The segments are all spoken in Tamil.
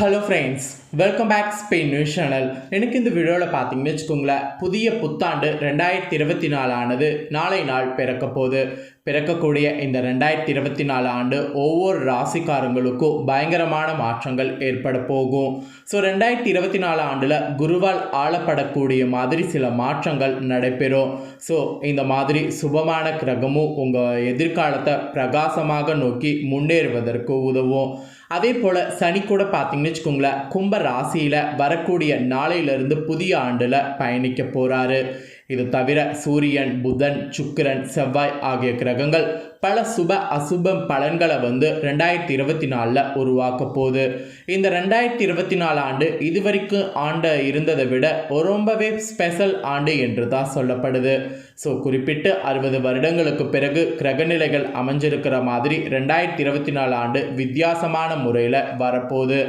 Hello friends welcome back Spain news channel எனக்கு இந்த வீடியோவில் பார்த்தீங்கன்னு வச்சுக்கோங்களேன் புதிய புத்தாண்டு ரெண்டாயிரத்தி இருபத்தி நாலானது நாளை நாள் பிறக்க போகுது. பிறக்கக்கூடிய இந்த ரெண்டாயிரத்தி இருபத்தி நாலு ஆண்டு ஒவ்வொரு ராசிக்காரங்களுக்கும் பயங்கரமான மாற்றங்கள் ஏற்பட போகும். ஸோ ரெண்டாயிரத்தி இருபத்தி நாலு ஆண்டில் குருவால் ஆளப்படக்கூடிய மாதிரி சில மாற்றங்கள் நடைபெறும். ஸோ இந்த மாதிரி சுபமான கிரகமும் உங்கள் எதிர்காலத்தை பிரகாசமாக நோக்கி முன்னேறுவதற்கு உதவும். அதே போல் சனி கூட பார்த்தீங்கன்னு வச்சுக்கோங்களேன் கும்ப ராசியில் வரக்கூடிய நாளையிலிருந்து புதிய ஆண்டில் பயணிக்க போகிறாரு இது தவிர சூரியன் புதன் சுக்கிரன் செவ்வாய் ஆகிய கிரகங்கள் பல சுப அசுப பலன்களை வந்து ரெண்டாயிரத்தி இருபத்தி நாலில் உருவாக்க போகுது. இந்த ரெண்டாயிரத்தி இருபத்தி நாலு ஆண்டு இதுவரைக்கும் ஆண்டு இருந்ததை விட ரொம்பவே ஸ்பெஷல் ஆண்டு என்று தான் சொல்லப்படுது. ஸோ குறிப்பிட்டு அறுபது வருடங்களுக்கு பிறகு கிரகநிலைகள் அமைஞ்சிருக்கிற மாதிரி ரெண்டாயிரத்தி இருபத்தி நாலு ஆண்டு வித்தியாசமான முறையில் வரப்போகுது.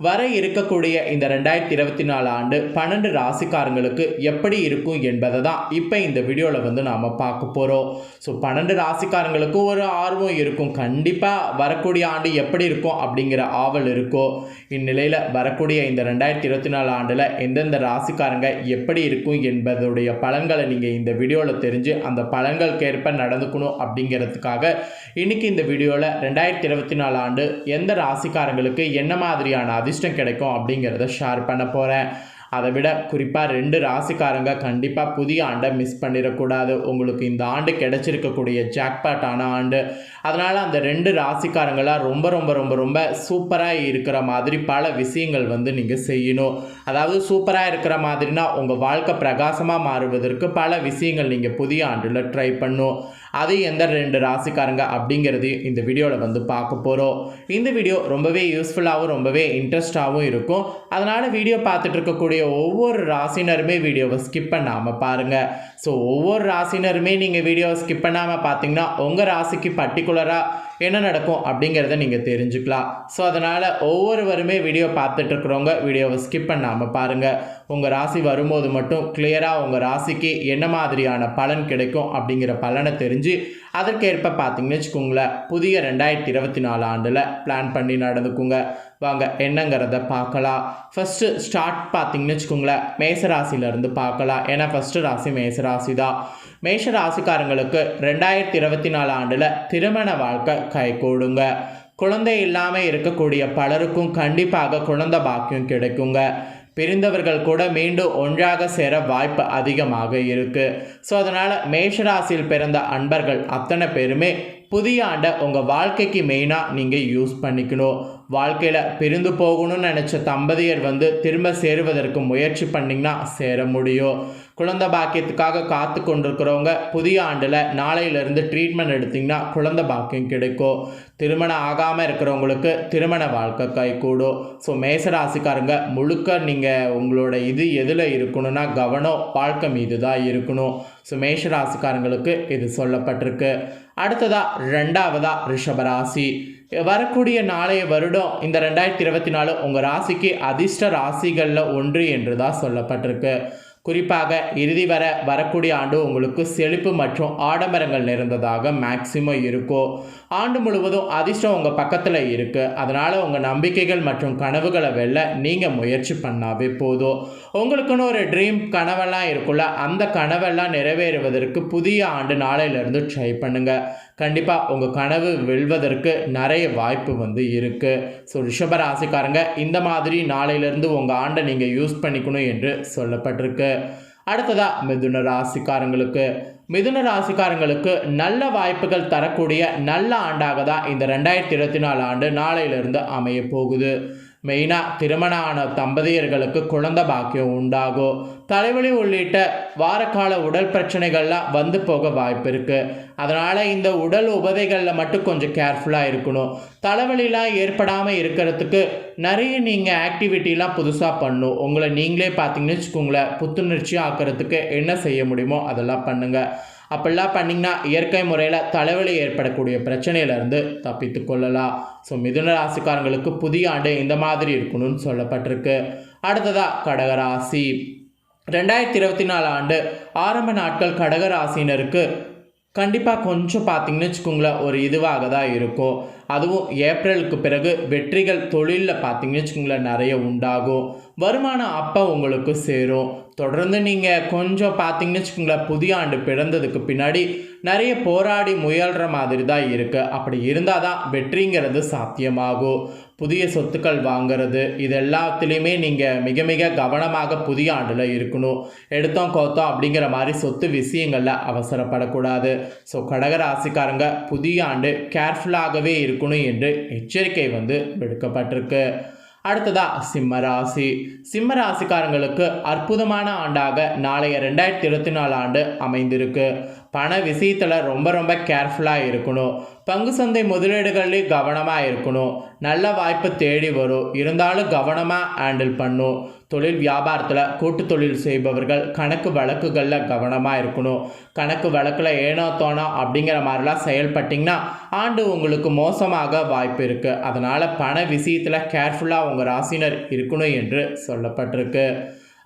வர இருக்கக்கூடிய இந்த ரெண்டாயிரத்தி இருபத்தி நாலு ஆண்டு பன்னெண்டு ராசிக்காரங்களுக்கு எப்படி இருக்கும் என்பதை தான் இப்போ இந்த வீடியோவில் வந்து நாம் பார்க்க போகிறோம் ஸோ பன்னெண்டு ராசிக்காரங்களுக்கு ஒரு ஆர்வம் இருக்கும். கண்டிப்பாக வரக்கூடிய ஆண்டு எப்படி இருக்கும் அப்படிங்கிற ஆவல் இருக்கோ இந்நிலையில் வரக்கூடிய இந்த ரெண்டாயிரத்தி இருபத்தி நாலு ஆண்டில் எந்தெந்த ராசிக்காரங்க எப்படி இருக்கும் என்பதுடைய பலன்களை நீங்கள் இந்த வீடியோவில் தெரிஞ்சு அந்த பலன்களுக்கேற்ப நடந்துக்கணும் அப்படிங்கிறதுக்காக இன்றைக்கி இந்த வீடியோவில் ரெண்டாயிரத்தி இருபத்தி நாலு ஆண்டு எந்த ராசிக்காரங்களுக்கு என்ன மாதிரியான அதிர்ஷ்டம் கிடைக்கும் அப்படிங்கிறத ஷேர் பண்ண போகிறேன் அதை விட குறிப்பாக ரெண்டு ராசிக்காரங்க கண்டிப்பாக புதிய ஆண்டை மிஸ் பண்ணிடக்கூடாது. உங்களுக்கு இந்த ஆண்டு கிடைச்சிருக்கக்கூடிய ஜாக்பாட்டான ஆண்டு. அதனால் அந்த ரெண்டு ராசிக்காரங்களாம் ரொம்ப ரொம்ப ரொம்ப ரொம்ப சூப்பராக இருக்கிற மாதிரி பல விஷயங்கள் வந்து நீங்கள் செய்யணும். அதாவது சூப்பராக இருக்கிற மாதிரினா உங்கள் வாழ்க்கை பிரகாசமாக மாறுவதற்கு பல விஷயங்கள் நீங்கள் புதிய ஆண்டில் ட்ரை பண்ணும். அது எந்த ரெண்டு ராசிக்காரங்க அப்படிங்கிறது இந்த வீடியோவில் வந்து பார்க்க போகிறோம் இந்த வீடியோ ரொம்பவே யூஸ்ஃபுல்லாகவும் ரொம்பவே இன்ட்ரெஸ்டாகவும் இருக்கும். அதனால் வீடியோ பார்த்துட்டு இருக்கக்கூடிய ஒவ்வொரு ராசினருமே வீடியோவை ஸ்கிப் பண்ணாமல் பாருங்கள் ஸோ ஒவ்வொரு ராசினருமே நீங்கள் வீடியோவை ஸ்கிப் பண்ணாமல் பார்த்தீங்கன்னா உங்கள் ராசிக்கு பர்டிகுலராக என்ன நடக்கும் அப்படிங்கிறத நீங்கள் தெரிஞ்சுக்கலாம். ஸோ அதனால் ஒவ்வொருவருமே வீடியோ பார்த்துட்டு இருக்கிறவங்க வீடியோவை ஸ்கிப் பண்ணாமல் பாருங்கள் உங்கள் ராசி வரும்போது மட்டும் கிளியராக உங்கள் ராசிக்கு என்ன மாதிரியான பலன் கிடைக்கும் அப்படிங்கிற பலனை தெரிஞ்சு அதற்கேற்ப பார்த்தீங்கன்னு வச்சுக்கோங்களேன் புதிய ரெண்டாயிரத்தி இருபத்தி நாலு ஆண்டில் பிளான் பண்ணி நடந்துக்குங்க. வாங்க என்னங்கிறத பார்க்கலாம். ஃபஸ்ட்டு ஸ்டார்ட் பார்த்தீங்கன்னு வச்சுக்கோங்களேன் மேசராசிலேருந்து பார்க்கலாம். ஏன்னா ஃபஸ்ட்டு ராசி மேசராசி தான் மேஷ ராசிக்காரங்களுக்கு ரெண்டாயிரத்தி இருபத்தி நாலு ஆண்டில் திருமண வாழ்க்கை கை கூடுங்க. குழந்தை இல்லாமல் இருக்கக்கூடிய பலருக்கும் கண்டிப்பாக குழந்தை பாக்கியம் கிடைக்குங்க. பிரிந்தவர்கள் கூட மீண்டும் ஒன்றாக சேர வாய்ப்பு அதிகமாக இருக்குது ஸோ அதனால் மேஷராசியில் பிறந்த அன்பர்கள் அத்தனை பேருமே புதிய ஆண்டை உங்கள் வாழ்க்கைக்கு மெயினாக நீங்கள் யூஸ் பண்ணிக்கணும். வாழ்க்கையில் பிரிந்து போகணும்னு நினச்ச தம்பதியர் வந்து திரும்ப சேருவதற்கு முயற்சி பண்ணிங்கன்னா சேர முடியும். குழந்தை பாக்கியத்துக்காக காத்து கொண்டிருக்கிறவங்க புதிய ஆண்டில் நாளையிலேருந்து ட்ரீட்மெண்ட் எடுத்திங்கன்னா குழந்தை பாக்கியம் கிடைக்கும். திருமணம் ஆகாமல் இருக்கிறவங்களுக்கு திருமண வாழ்க்கை கைகூடும் ஸோ மேசராசிக்காரங்க முழுக்க நீங்கள் உங்களோட இது எதில் இருக்கணும்னா கவனம் வாழ்க்கை மீது தான் இருக்கணும். ஸோ மேஷராசிக்காரங்களுக்கு இது சொல்லப்பட்டிருக்கு. அடுத்ததாக ரெண்டாவதாக ரிஷபராசி. வரக்கூடிய நாளைய வருடம் இந்த ரெண்டாயிரத்தி இருபத்தி நாலு உங்கள் ராசிக்கு அதிர்ஷ்ட ராசிகளில் ஒன்று என்று தான் சொல்லப்பட்டிருக்கு. குறிப்பாக இறுதி வர வரக்கூடிய ஆண்டு உங்களுக்கு செழிப்பு மற்றும் ஆடம்பரங்கள் நிறைந்ததாக மேக்சிமம் இருக்கும் ஆண்டு முழுவதும் அதிர்ஷ்டம் உங்கள் பக்கத்தில் இருக்குது அதனால் உங்கள் நம்பிக்கைகள் மற்றும் கனவுகளை வெல்ல நீங்கள் முயற்சி பண்ணாவே போதும். உங்களுக்குன்னு ஒரு ட்ரீம் கனவெல்லாம் இருக்குல்ல அந்த கனவெல்லாம் நிறைவேறுவதற்கு புதிய ஆண்டு நாளையிலேருந்து ட்ரை பண்ணுங்கள் கண்டிப்பாக உங்கள் கனவு வெல்வதற்கு நிறைய வாய்ப்பு வந்து இருக்குது ஸோ ரிஷபராசிக்காரங்க இந்த மாதிரி நாளையிலேருந்து உங்கள் ஆண்டை நீங்கள் யூஸ் பண்ணிக்கணும் என்று சொல்லப்பட்டிருக்கு. அடுத்ததாக மிதுன ராசிக்காரங்களுக்கு. மிதுன ராசிக்காரங்களுக்கு நல்ல வாய்ப்புகள் தரக்கூடிய நல்ல ஆண்டாக தான் இந்த ரெண்டாயிரத்தி இருபத்தி நாலு ஆண்டு நாளையிலிருந்து அமைய போகுது மெயினாக திருமணம் ஆன தம்பதியர்களுக்கு குழந்த பாக்கியம் உண்டாகும். தலைவலி உள்ளிட்ட வாரக்கால உடல் பிரச்சனைகள்லாம் வந்து போக வாய்ப்பு இருக்குது அதனால் இந்த உடல் உபதைகளில் மட்டும் கொஞ்சம் கேர்ஃபுல்லாக இருக்கணும். தலைவலிலாம் ஏற்படாமல் இருக்கிறதுக்கு நிறைய நீங்கள் ஆக்டிவிட்டிலாம் புதுசாக பண்ணணும் உங்களை நீங்களே பார்த்தீங்கன்னு வச்சுக்கோங்களேன் புத்துணர்ச்சி ஆக்கிறதுக்கு என்ன செய்ய முடியுமோ அதெல்லாம் பண்ணுங்கள் அப்படிலாம் பண்ணிங்கன்னா இயற்கை முறையில் தலைவலி ஏற்படக்கூடிய பிரச்சனையிலேருந்து தப்பித்து கொள்ளலாம். ஸோ மிதுன ராசிக்காரங்களுக்கு புதிய ஆண்டு இந்த மாதிரி இருக்கணும்னு சொல்லப்பட்டிருக்கு. அடுத்ததாக கடகராசி ரெண்டாயிரத்தி இருபத்தி நாலு ஆண்டு ஆரம்ப நாட்கள் கடகராசினருக்கு கண்டிப்பாக கொஞ்சம் பார்த்தீங்கன்னு வச்சுக்கோங்களேன் ஒரு இதுவாக தான் இருக்கும். அதுவும் ஏப்ரலுக்கு பிறகு வெற்றிகள் தொழிலில் பார்த்தீங்கன்னு வச்சுக்கோங்களேன் நிறைய உண்டாகும். வருமானம் அப்போ உங்களுக்கு சேரும். தொடர்ந்து நீங்கள் கொஞ்சம் பார்த்தீங்கன்னு வச்சுக்கோங்களேன் புதிய ஆண்டு பிறந்ததுக்கு பின்னாடி நிறைய போராடி முயல்கிற மாதிரி தான் இருக்குது அப்படி இருந்தால் தான் வெற்றிங்கிறது சாத்தியமாகும். புதிய சொத்துக்கள் வாங்குறது இது எல்லாத்துலேயுமே நீங்கள் மிக மிக கவனமாக புதிய ஆண்டில் இருக்கணும். எடுத்தோம் கோத்தோம் அப்படிங்கிற மாதிரி சொத்து விஷயங்களில் அவசரப்படக்கூடாது. ஸோ கடகராசிக்காரங்க புதிய ஆண்டு கேர்ஃபுல்லாகவே இருக்கணும் என்று எச்சரிக்கை வந்து விடுக்கப்பட்டிருக்கு. அடுத்ததா சிம்ம ராசி சிம்ம ராசிக்காரங்களுக்கு அற்புதமான ஆண்டாக நாளைய ரெண்டாயிரத்தி இருபத்தி நாலு ஆண்டு அமைந்திருக்கு. பண விஷயத்தில் ரொம்ப ரொம்ப கேர்ஃபுல்லாக இருக்கணும். பங்கு சந்தை முதலீடுகள்லேயும் கவனமாக இருக்கணும். நல்ல வாய்ப்பு தேடி வரும். இருந்தாலும் கவனமாக ஹேண்டில் பண்ணும். தொழில் வியாபாரத்தில் கூட்டு தொழில் செய்பவர்கள் கணக்கு வழக்குகளில் கவனமாக இருக்கணும். கணக்கு வழக்கில் ஏனோ தோணோ அப்படிங்கிற மாதிரிலாம் செயல்பட்டிங்கன்னா ஆண்டு உங்களுக்கு மோசமாக வாய்ப்பு இருக்குது அதனால் பண விஷயத்தில் கேர்ஃபுல்லாக உங்கள் ராசினர் இருக்கணும் என்று சொல்லப்பட்டிருக்கு.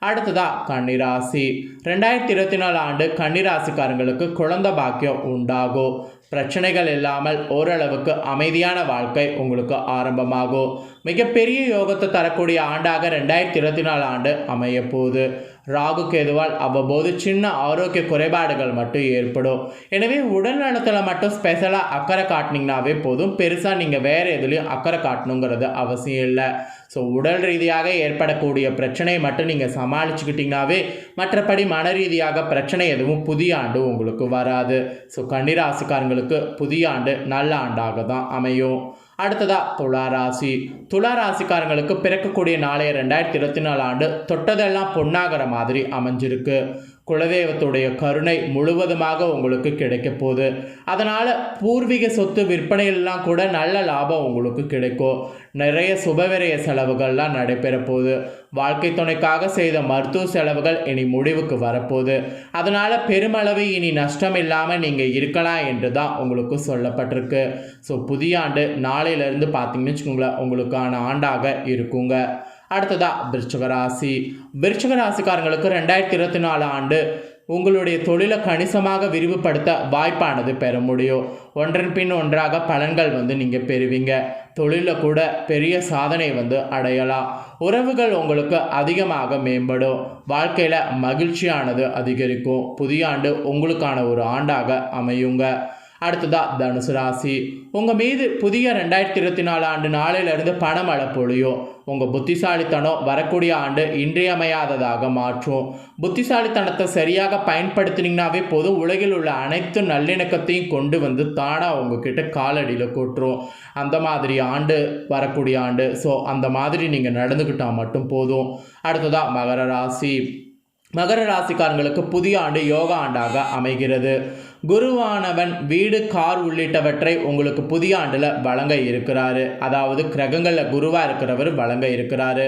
அடுத்ததாக கன்னிராசி. ரெண்டாயிரத்தி இருபத்தி நாலு ஆண்டு கன்னிராசிக்காரங்களுக்கு குழந்த பாக்கியம் உண்டாகும். பிரச்சனைகள் இல்லாமல் ஓரளவுக்கு அமைதியான வாழ்க்கை உங்களுக்கு ஆரம்பமாகும். மிகப்பெரிய யோகத்தை தரக்கூடிய ஆண்டாக ரெண்டாயிரத்தி இருபத்தி நாலு ஆண்டு அமைய போகுது ராகு கேதுவால் அவ்வப்போது சின்ன ஆரோக்கிய குறைபாடுகள் மட்டும் ஏற்படும். எனவே உடல் நலத்தில் மட்டும் ஸ்பெஷலாக அக்கறை காட்டினீங்கனாவே போதும். பெருசாக நீங்கள் வேறு எதுலேயும் அக்கறை காட்டணுங்கிறது அவசியம் இல்லை. ஸோ உடல் ரீதியாக ஏற்படக்கூடிய பிரச்சனையை மட்டும் நீங்கள் சமாளிச்சுக்கிட்டிங்கனாவே மற்றபடி மன ரீதியாக பிரச்சனை எதுவும் புதிய ஆண்டு உங்களுக்கு வராது. ஸோ கன்னிராசிக்காரங்களுக்கு புதிய ஆண்டு நல்ல ஆண்டாக தான் அமையும். அடுத்ததா துளாராசி. துளாராசிக்காரங்களுக்கு பிறக்கக்கூடிய நாளைய ரெண்டாயிரத்தி இருபத்தி நாலு ஆண்டு தொட்டதெல்லாம் பொன்னாகிற மாதிரி அமைஞ்சிருக்கு. குலதெய்வத்துடைய கருணை முழுவதுமாக உங்களுக்கு கிடைக்க போகுது. அதனால் பூர்வீக சொத்து விற்பனையெல்லாம் கூட நல்ல லாபம் உங்களுக்கு கிடைக்கும். நிறைய சுபவிரய செலவுகள்லாம் நடைபெற போகுது. வாழ்க்கை துணைக்காக செய்த மருத்துவ செலவுகள் இனி முடிவுக்கு வரப்போகுது அதனால் பெருமளவு இனி நஷ்டம் இல்லாமல் நீங்கள் இருக்கலாம் என்று தான் உங்களுக்கு சொல்லப்பட்டிருக்கு. ஸோ புதிய ஆண்டு நாளையிலேருந்து பார்த்தீங்கன்னு வச்சுக்கோங்களேன் உங்களுக்கான ஆண்டாக இருக்குங்க. அடுத்ததா விருச்சிக ராசி. ராசிக்காரங்களுக்கு ரெண்டாயிரத்தி இருபத்தி நாலு ஆண்டு உங்களுடைய தொழிலை கணிசமாக விரிவுபடுத்த வாய்ப்பானது பெற முடியும். ஒன்றன் பின் ஒன்றாக பலன்கள் வந்து நீங்கள் பெறுவீங்க. தொழிலில் கூட பெரிய சாதனை வந்து அடையலாம். உறவுகள் உங்களுக்கு அதிகமாக மேம்படும். வாழ்க்கையில் மகிழ்ச்சியானது அதிகரிக்கும். புதிய ஆண்டு உங்களுக்கான ஒரு ஆண்டாக அமையுங்க. அடுத்ததா தனுசு ராசி. உங்கள் மீது புதிய ரெண்டாயிரத்தி இருபத்தி நாலு ஆண்டு நாளிலிருந்து பணமழை பொழியும் உங்கள் புத்திசாலித்தனம் வரக்கூடிய ஆண்டு இன்றியமையாததாக மாற்றும். புத்திசாலித்தனத்தை சரியாக பயன்படுத்தினீங்கனாவே போதும். உலகில் உள்ள அனைத்து நல்லிணக்கத்தையும் கொண்டு வந்து தானாக உங்ககிட்ட காலடியில் கூட்டுரும். அந்த மாதிரி ஆண்டு வரக்கூடிய ஆண்டு. ஸோ அந்த மாதிரி நீங்கள் நடந்துக்கிட்டால் மட்டும் போதும். அடுத்ததா மகர ராசி. மகர ராசிக்காரங்களுக்கு புதிய ஆண்டு யோகா ஆண்டாக அமைகிறது. குருவானவன் வீடு கார் உள்ளிட்டவற்றை உங்களுக்கு புதிய ஆண்டில் வழங்க இருக்கிறாரு. அதாவது கிரகங்களில் குருவாக இருக்கிறவர் வழங்க இருக்கிறாரு.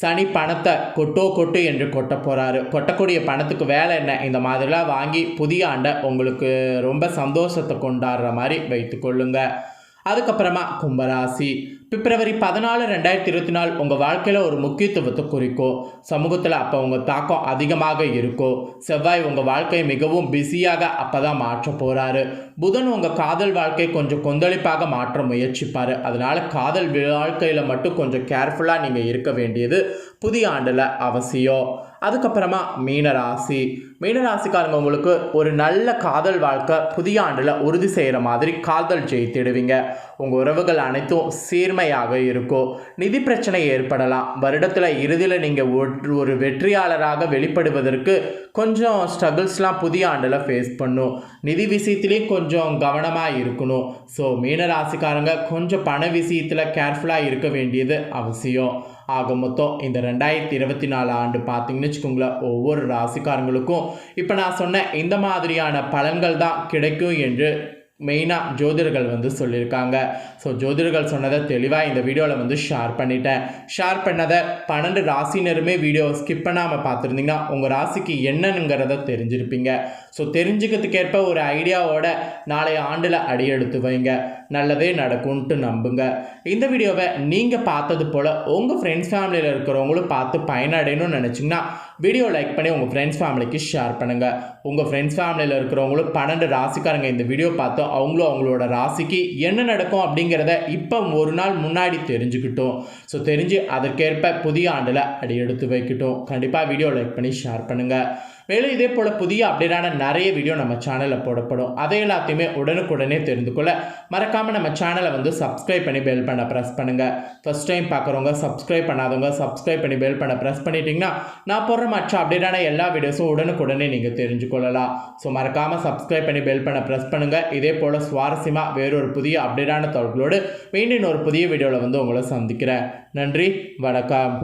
சனி பணத்தை கொட்டோ கொட்டு என்று கொட்ட போகிறாரு கொட்டக்கூடிய பணத்துக்கு வேலை என்ன? இந்த மாதிரிலாம் வாங்கி புதிய ஆண்டை உங்களுக்கு ரொம்ப சந்தோஷத்தை கொண்டாடுற மாதிரி வைத்துக்கொள்ளுங்கள் அதுக்கப்புறமா கும்பராசி. பிப்ரவரி பதினாலு ரெண்டாயிரத்தி இருபத்தி நாலு உங்கள் வாழ்க்கையில் ஒரு முக்கியத்துவத்தை குறிக்கும் சமூகத்தில் அப்போ உங்கள் தாக்கம் அதிகமாக இருக்கும் செவ்வாய் உங்கள் வாழ்க்கையை மிகவும் பிஸியாக அப்போ தான் மாற்ற போகிறாரு புதன் உங்கள் காதல் வாழ்க்கை கொஞ்சம் கொந்தளிப்பாக மாற்ற முயற்சிப்பார். அதனால் காதல் வாழ்க்கையில் மட்டும் கொஞ்சம் கேர்ஃபுல்லாக நீங்கள் இருக்க வேண்டியது புதிய ஆண்டில் அவசியம். அதுக்கப்புறமா மீனராசி மீனராசிக்காரங்க உங்களுக்கு ஒரு நல்ல காதல் வாழ்க்கை புதிய ஆண்டில் உறுதி செய்கிற மாதிரி காதல் ஜெயித்திடுவீங்க. உங்கள் உறவுகள் அனைத்தும் சீர்மையாக இருக்கும் நிதி பிரச்சனை ஏற்படலாம். வருடத்தில் இறுதியில் நீங்கள் ஒரு வெற்றியாளராக வெளிப்படுவதற்கு கொஞ்சம் ஸ்ட்ரகிள்ஸ்லாம் புதிய ஆண்டில் ஃபேஸ் பண்ணும். நிதி விஷயத்துலேயும் கொஞ்சம் கவனமாக இருக்கணும். ஸோ மீனராசிக்காரங்க கொஞ்சம் பண விஷயத்தில் கேர்ஃபுல்லாக இருக்க வேண்டியது அவசியம். ஆக மொத்தம் இந்த ரெண்டாயிரத்தி இருபத்தி நாலு ஆண்டு பார்த்தீங்கன்னு வச்சுக்கோங்களேன் ஒவ்வொரு ராசிக்காரங்களுக்கும் இப்போ நான் சொன்ன இந்த மாதிரியான பலன்கள் தான் கிடைக்கும் என்று மெயினாக ஜோதிடர்கள் வந்து சொல்லியிருக்காங்க. ஸோ ஜோதிடர்கள் சொன்னதை தெளிவாக இந்த வீடியோவில் வந்து ஷேர் பண்ணிட்டேன். ஷேர் பண்ணதை பன்னெண்டு ராசினருமே வீடியோ ஸ்கிப் பண்ணாமல் பார்த்துருந்தீங்கன்னா உங்கள் ராசிக்கு என்னங்கிறத தெரிஞ்சிருப்பீங்க. ஸோ தெரிஞ்சுக்கிறதுக்கேற்ப ஒரு ஐடியாவோட நாளைய ஆண்டில் அடியெடுத்து வைங்க. நல்லதே நடக்கும்ன்ட்டு நம்புங்க. இந்த வீடியோவை நீங்கள் பார்த்தது போல் உங்கள் ஃப்ரெண்ட்ஸ் ஃபேமிலியில் இருக்கிறவங்களும் பார்த்து பயனடையணும்னு நினச்சிங்கன்னா வீடியோ லைக் பண்ணி உங்கள் ஃப்ரெண்ட்ஸ் ஃபேமிலிக்கு ஷேர் பண்ணுங்கள் உங்கள் ஃப்ரெண்ட்ஸ் ஃபேமிலியில் இருக்கிறவங்களும் பன்னெண்டு ராசிக்காரங்க இந்த வீடியோ பார்த்து அவங்களும் அவங்களோட ராசிக்கு என்ன நடக்கும் அப்படிங்கிறத இப்போ ஒரு நாள் முன்னாடி தெரிஞ்சுக்கிட்டோம். ஸோ தெரிஞ்சு அதற்கேற்ப புதிய ஆண்டில் அடி எடுத்து வைக்கட்டும். கண்டிப்பாக வீடியோ லைக் பண்ணி ஷேர் பண்ணுங்கள் மேலும் இதே போல் புதிய அப்டேட்டான நிறைய வீடியோ நம்ம சேனலில் போடப்படும். அதை எல்லாத்தையுமே உடனுக்குடனே தெரிந்து கொள்ள மறக்காமல் நம்ம சேனலை வந்து சப்ஸ்கிரைப் பண்ணி பெல் பண்ண ப்ரெஸ் பண்ணுங்கள் ஃபஸ்ட் டைம் பார்க்குறவங்க சப்ஸ்கிரைப் பண்ணாதவங்க சப்ஸ்கிரைப் பண்ணி பெல் பண்ண ப்ரெஸ் பண்ணிட்டீங்கன்னா நான் போடுற மற்ற அப்டேட்டான எல்லா வீடியோஸும் உடனுக்குடனே நீங்கள் தெரிஞ்சுக்கொள்ளலாம் ஸோ மறக்காமல் சப்ஸ்கிரைப் பண்ணி பெல் பண்ண ப்ரெஸ் பண்ணுங்கள் இதே போல் சுவாரஸ்யமாக வேறொரு புதிய அப்டேட்டான தொடர்களோடு மீண்டும் ஒரு புதிய வீடியோவில் வந்து உங்களை சந்திக்கிறேன். நன்றி வணக்கம்.